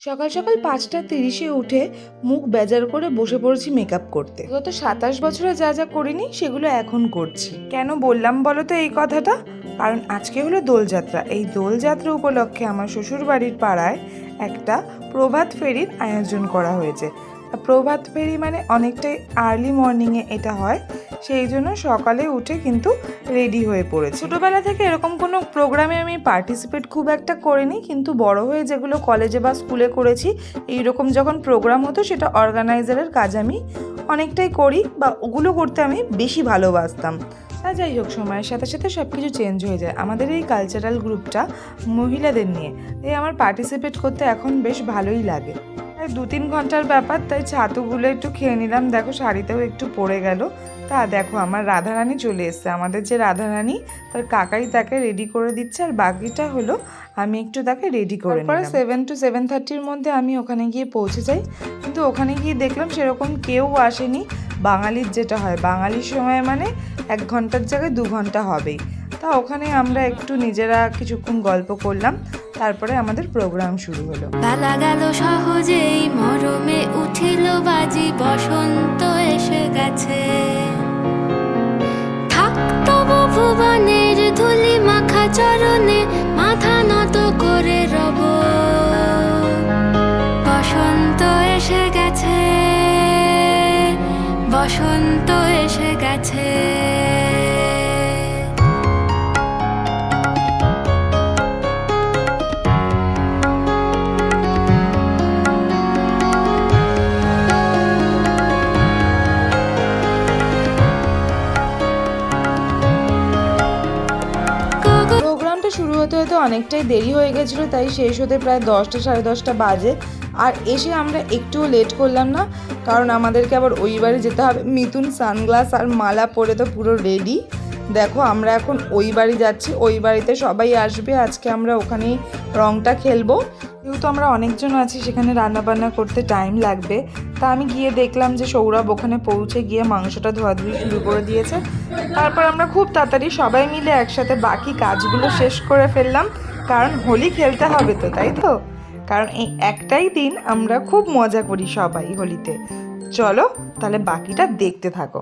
সকাল সকাল পাঁচটা তিরিশে উঠে মুখ বেজার করে বসে পড়েছি মেকআপ করতে। গত সাতাশ বছরে যা যা করিনি সেগুলো এখন করছি। কেন বললাম বলো তো এই কথাটা? কারণ আজকে হলো দোলযাত্রা। এই দোলযাত্রা উপলক্ষে আমার শ্বশুর বাড়ির পাড়ায় একটা প্রভাত ফেরির আয়োজন করা হয়েছে। প্রভাত ফেরি মানে অনেকটাই আর্লি মর্নিংয়ে এটা হয়। সেই জন্য সকালে উঠে কিন্তু রেডি হয়ে পড়েছে। ছোটোবেলা থেকে এরকম কোনো প্রোগ্রামে আমি পার্টিসিপেট খুব একটা করিনি, কিন্তু বড় হয়ে যেগুলো কলেজে বা স্কুলে করেছি এই রকম যখন প্রোগ্রাম হতো সেটা অর্গানাইজারের কাজ আমি অনেকটাই করি বা ওগুলো করতে আমি বেশি ভালোবাসতাম। তা যাই হোক, সময়ের সাথে সাথে সব কিছু চেঞ্জ হয়ে যায়। আমাদের এই কালচারাল গ্রুপটা মহিলাদের নিয়ে। তাই আমার পার্টিসিপেট করতে এখন বেশ ভালোই লাগে। দু তিন ঘণ্টার ব্যাপার তাই ছাতুগুলো একটু খেয়ে নিলাম। দেখো শাড়িতেও একটু পড়ে গেল। তা দেখো আমার রাধারানী চলে এসছে। আমাদের যে রাধারানী তার কাকাই তাকে রেডি করে দিচ্ছে। আর বাকিটা হলো আমি একটু তাকে রেডি করে পরে সেভেন টু সেভেন থার্টির মধ্যে আমি ওখানে গিয়ে পৌঁছে যাই। কিন্তু ওখানে গিয়ে দেখলাম সেরকম কেউ আসেনি। বাঙালির যেটা হয় বাঙালির সময় মানে এক ঘণ্টার জায়গায় দু ঘণ্টা হবেই। তা ওখানে আমরা একটু নিজেরা কিছুক্ষণ গল্প করলাম, তারপরে আমাদের প্রোগ্রাম শুরু হলো। বেলা গেল সহজেই, মরমে উঠিল বাজি, বসন্ত এসে গেছে। থাক তবু ভুবনের ধুলি মাখা চরণে, মাথা নত করে রব। বসন্ত এসে গেছে, বসন্ত এসে গেছে। প্রোগ্রামটা শুরু হতে হতে অনেকটাই দেরি হয়ে গেছিল, তাই শেষ হতে প্রায় দশটা, সাড়ে দশটা বাজে। আর এসে আমরা একটুও লেট করলাম না, কারণ আমাদেরকে আবার ওই বাড়ি যেতে হবে। মিথুন সানগ্লাস আর মালা পরে তো পুরো রেডি দেখো, আমরা এখন ওই বাড়ি যাচ্ছি, ওই বাড়িতে সবাই আসবে, আজকে আমরা ওখানেই রংটা খেলব। যেহেতু আমরা অনেকজন আছি, সেখানে রান্না বান্না করতে টাইম লাগবে। তা আমি গিয়ে দেখলাম যে সৌরভ ওখানে পৌঁছে গিয়ে মাংসটা ধোয়াধুয়ি শুরু করে দিয়েছে। তারপর আমরা খুব তাড়াতাড়ি সবাই মিলে একসাথে বাকি কাজগুলো শেষ করে ফেললাম। কারণ হোলি খেলতে হবে তো, তাই তো? কারণ এই একটাই দিন আমরা খুব মজা করি সবাই হোলিতে। চলো, তাহলে বাকিটা দেখতে থাকো.